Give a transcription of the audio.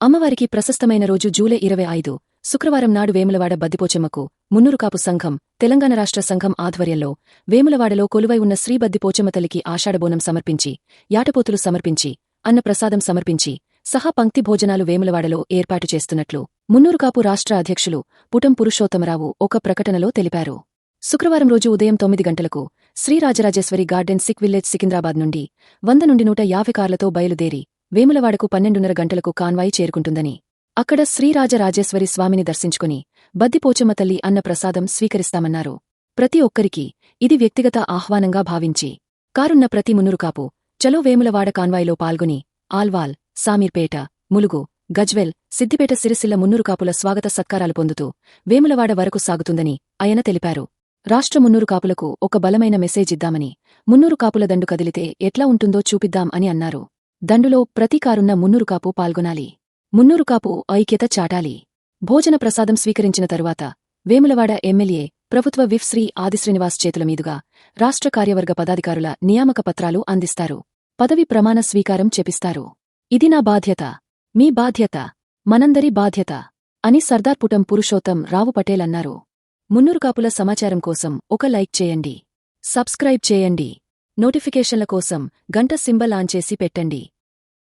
అమ్మవారికి ప్రశస్తమైన రోజు జూలై ఇరవై ఐదు. శుక్రవారం నాడు వేములవాడ బద్దిపోచమ్మకు మున్నూరుకాపు సంఘం తెలంగాణ రాష్ట్ర సంఘం ఆధ్వర్యంలో వేములవాడలో కొలువై ఉన్న శ్రీ బద్దిపోచమ్మ తల్లికి ఆషాఢబోనం సమర్పించి యాటపోతులు సమర్పించి అన్నప్రసాదం సమర్పించి సహా పంక్తి భోజనాలు వేములవాడలో ఏర్పాటు చేస్తున్నట్లు మున్నూరుకాపు రాష్ట్ర అధ్యక్షులు పుటం పురుషోత్తమరావు ఒక ప్రకటనలో తెలిపారు. శుక్రవారం రోజు ఉదయం తొమ్మిది గంటలకు Sri Rajarajeshwari garden Sikh village Secunderabad నుండి వంద నుండి నూట యాభై కార్లతో బయలుదేరి వేములవాడకు పన్నెండున్నర గంటలకు కాన్వాయి చేరుకుంటుందని. అక్కడ శ్రీరాజరాజేశ్వరి స్వామిని దర్శించుకుని బద్దిపోచమ్మ తల్లి అన్న ప్రసాదం స్వీకరిస్తామన్నారు. ప్రతి ఒక్కరికి ఇది వ్యక్తిగత ఆహ్వానంగా భావించి. కారున్న ప్రతి మునురుకాపు చలో వేములవాడ కాన్వాయిలో పాల్గొని ఆల్వాల్ సామీర్పేట ములుగు గజ్వెల్ సిద్దిపేట సిరిసిల్ల మున్నూరుకాపుల స్వాగత సత్కారాలు పొందుతూ వేములవాడ వరకు సాగుతుందని ఆయన తెలిపారు. రాష్ట్ర మున్నూరుకాపులకు ఒక బలమైన మెసేజ్ ఇద్దామని మున్నూరు కాపుల దండు కదిలితే ఎట్లా ఉంటుందో చూపిద్దాం అని అన్నారు. దండులో ప్రతి కారున్న పాల్గొనాలి. మున్నురుకాపు ఐక్యత చాటాలి. భోజన ప్రసాదం స్వీకరించిన తరువాత వేములవాడ ఎమ్మెల్యే ప్రభుత్వ విఫ్ శ్రీ ఆదిశ్రీనివాస్ చేతుల మీదుగా రాష్ట్ర కార్యవర్గ పదాధికారుల నియామక పత్రాలు అందిస్తారు. పదవి ప్రమాణ స్వీకారం చేపిస్తారు. ఇది నా బాధ్యత. మీ బాధ్యత. మనందరి బాధ్యత. అని సర్దార్ పుటం పురుషోత్తం రావు పటేల్ అన్నారు. మున్నురుకాపుల సమాచారం కోసం ఒక లైక్ చేయండి. సబ్స్క్రైబ్ చేయండి. నోటిఫికేషన్ల కోసం గంట సింబల్ ఆన్ చేసి పెట్టండి.